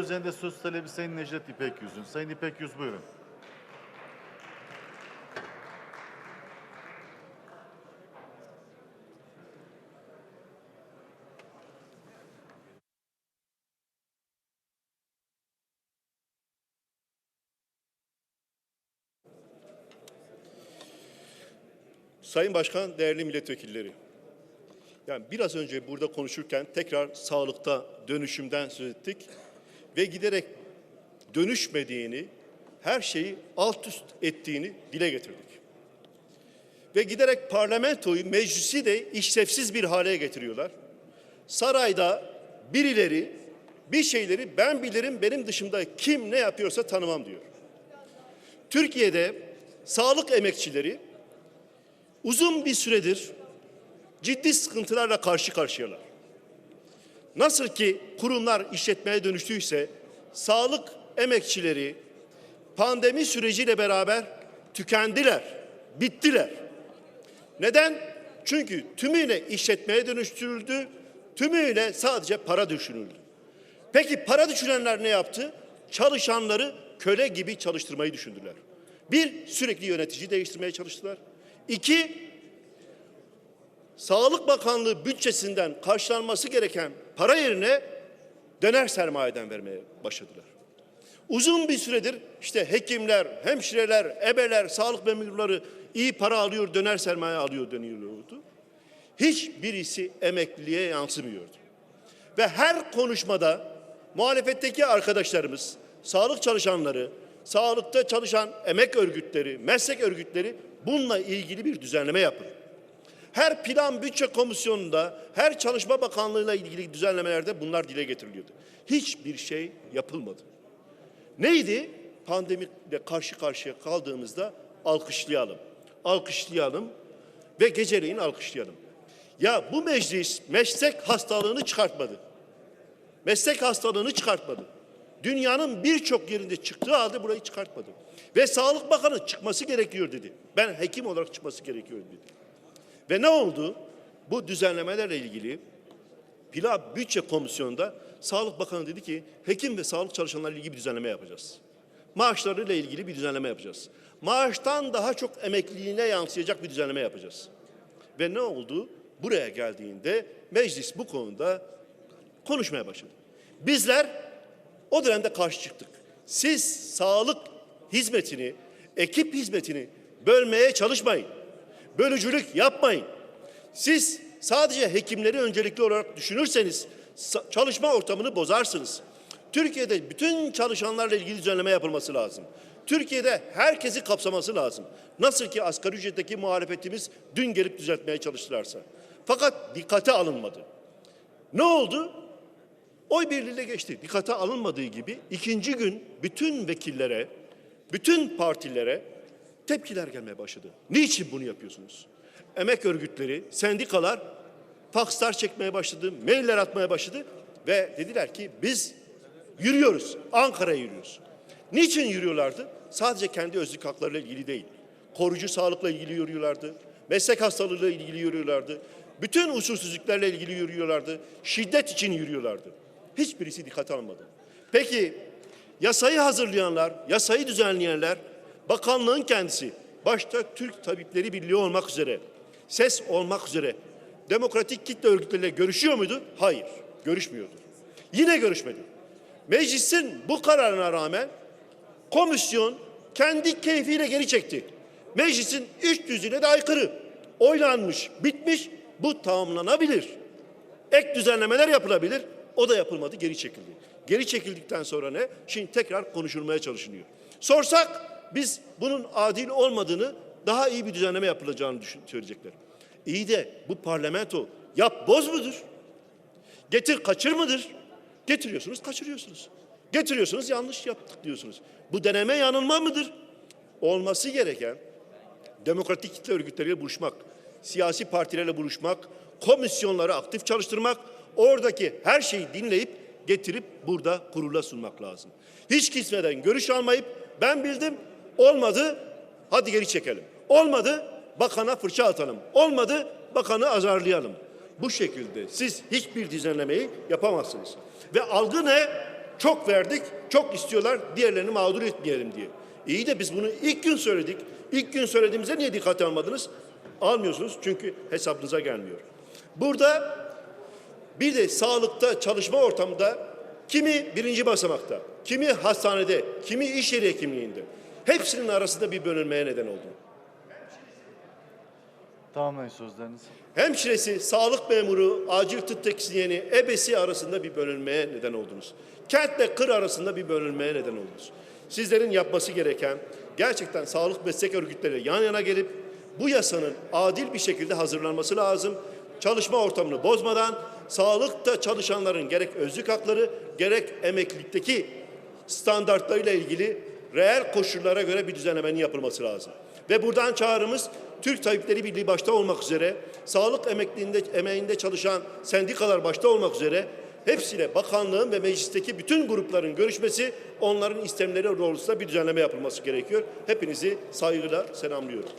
üzerinde söz talebi Sayın Necdet İpek Yüz'ün. Sayın İpek Yüz buyurun. Sayın Başkan, değerli milletvekilleri. Yani biraz önce burada konuşurken tekrar sağlıkta dönüşümden söz ettik ve giderek dönüşmediğini, her şeyi alt üst ettiğini dile getirdik. Ve giderek parlamentoyu, meclisi de işlevsiz bir hale getiriyorlar. Sarayda birileri bir şeyleri ben bilirim, benim dışımda kim ne yapıyorsa tanımam diyor. Türkiye'de sağlık emekçileri uzun bir süredir ciddi sıkıntılarla karşı karşıyalar. Nasıl ki kurumlar işletmeye dönüştüyse sağlık emekçileri pandemi süreciyle beraber tükendiler, bittiler. Neden? Çünkü tümüyle işletmeye dönüştürüldü, tümüyle sadece para düşünüldü. Peki para düşünenler ne yaptı? Çalışanları köle gibi çalıştırmayı düşündüler. Bir, sürekli yönetici değiştirmeye çalıştılar. İki, Sağlık Bakanlığı bütçesinden karşılanması gereken para yerine döner sermayeden vermeye başladılar. Uzun bir süredir işte hekimler, hemşireler, ebeler, sağlık memurları iyi para alıyor, döner sermaye alıyor deniyordu. Hiçbirisi emekliliğe yansımıyordu. Ve her konuşmada muhalefetteki arkadaşlarımız, sağlık çalışanları, sağlıkta çalışan emek örgütleri, meslek örgütleri bununla ilgili bir düzenleme yapın. Her plan bütçe komisyonunda, her çalışma bakanlığıyla ilgili düzenlemelerde bunlar dile getiriliyordu. Hiçbir şey yapılmadı. Neydi? Pandemiyle karşı karşıya kaldığımızda alkışlayalım. Alkışlayalım ve geceleyin alkışlayalım. Ya bu meclis meslek hastalığını çıkartmadı. Meslek hastalığını çıkartmadı. Dünyanın birçok yerinde çıktığı halde burayı çıkartmadı. Ve Sağlık Bakanı çıkması gerekiyor dedi. Ben hekim olarak çıkması gerekiyor dedi. Ve ne oldu? Bu düzenlemelerle ilgili Plan Bütçe Komisyonu'nda Sağlık Bakanı dedi ki hekim ve sağlık çalışanlarıyla ilgili bir düzenleme yapacağız. Maaşlarıyla ilgili bir düzenleme yapacağız. Maaştan daha çok emekliliğine yansıyacak bir düzenleme yapacağız. Ve ne oldu? Buraya geldiğinde meclis bu konuda konuşmaya başladı. Bizler o dönemde karşı çıktık. Siz sağlık hizmetini, ekip hizmetini bölmeye çalışmayın. Bölücülük yapmayın. Siz sadece hekimleri öncelikli olarak düşünürseniz çalışma ortamını bozarsınız. Türkiye'de bütün çalışanlarla ilgili düzenleme yapılması lazım. Türkiye'de herkesi kapsaması lazım. Nasıl ki asgari ücretteki muhalefetimiz dün gelip düzeltmeye çalıştılarsa. Fakat dikkate alınmadı. Ne oldu? Oy birliğiyle geçti. Dikkate alınmadığı gibi ikinci gün bütün vekillere, bütün partilere tepkiler gelmeye başladı. Niçin bunu yapıyorsunuz? Emek örgütleri, sendikalar fakslar çekmeye başladı, mailler atmaya başladı ve dediler ki biz yürüyoruz, Ankara'ya yürüyoruz. Niçin yürüyorlardı? Sadece kendi özlük haklarıyla ilgili değil. Koruyucu sağlıkla ilgili yürüyorlardı. Meslek hastalığıyla ilgili yürüyorlardı. Bütün usulsüzlüklerle ilgili yürüyorlardı. Şiddet için yürüyorlardı. Hiçbirisi dikkate almadı. Peki yasayı hazırlayanlar, yasayı düzenleyenler, bakanlığın kendisi, başta Türk Tabipleri Birliği olmak üzere, ses olmak üzere demokratik kitle örgütleriyle görüşüyor muydu? Hayır, görüşmüyordu. Yine görüşmedi. Meclisin bu kararına rağmen komisyon kendi keyfiyle geri çekti. Meclisin üst düzeyine de aykırı. Oylanmış, bitmiş, bu tamamlanabilir. Ek düzenlemeler yapılabilir. O da yapılmadı, geri çekildi. Geri çekildikten sonra ne? Şimdi tekrar konuşulmaya çalışılıyor. Sorsak biz bunun adil olmadığını, daha iyi bir düzenleme yapılacağını düşün, söyleyecekler. İyi de bu parlamento yap boz mudur? Getir kaçır mıdır? Getiriyorsunuz, kaçırıyorsunuz. Getiriyorsunuz, yanlış yaptık diyorsunuz. Bu deneme yanılma mıdır? Olması gereken demokratik kitle örgütleriyle buluşmak, siyasi partilerle buluşmak, komisyonları aktif çalıştırmak, oradaki her şeyi dinleyip getirip burada kurula sunmak lazım. Hiç kismeden görüş almayıp ben bildim olmadı hadi geri çekelim. Olmadı bakana fırça atalım. Olmadı bakanı azarlayalım. Bu şekilde siz hiçbir düzenlemeyi yapamazsınız. Ve algı ne? Çok verdik, çok istiyorlar, diğerlerini mağdur etmeyelim diye. İyi de biz bunu ilk gün söyledik. İlk gün söylediğimizde niye dikkate almadınız? Almıyorsunuz çünkü hesabınıza gelmiyor. Burada bir de sağlıkta, çalışma ortamında kimi birinci basamakta, kimi hastanede, kimi iş yeri hekimliğinde. Hepsinin arasında bir bölünmeye neden oldu. Tamamlayın sözlerinizi. Hemşiresi, sağlık memuru, acil tıp teknisyeni, ebesi arasında bir bölünmeye neden oldunuz. Kentle kır arasında bir bölünmeye neden oldunuz. Sizlerin yapması gereken gerçekten sağlık meslek örgütleri yan yana gelip bu yasanın adil bir şekilde hazırlanması lazım. Çalışma ortamını bozmadan sağlıkta çalışanların gerek özlük hakları gerek emeklilikteki standartlarıyla ilgili reel koşullara göre bir düzenlemenin yapılması lazım. Ve buradan çağrımız Türk Tabipleri Birliği başta olmak üzere, sağlık emekliliğinde, emeğinde çalışan sendikalar başta olmak üzere hepsiyle bakanlığın ve meclisteki bütün grupların görüşmesi, onların istemleri doğrultusunda bir düzenleme yapılması gerekiyor. Hepinizi saygıyla selamlıyorum.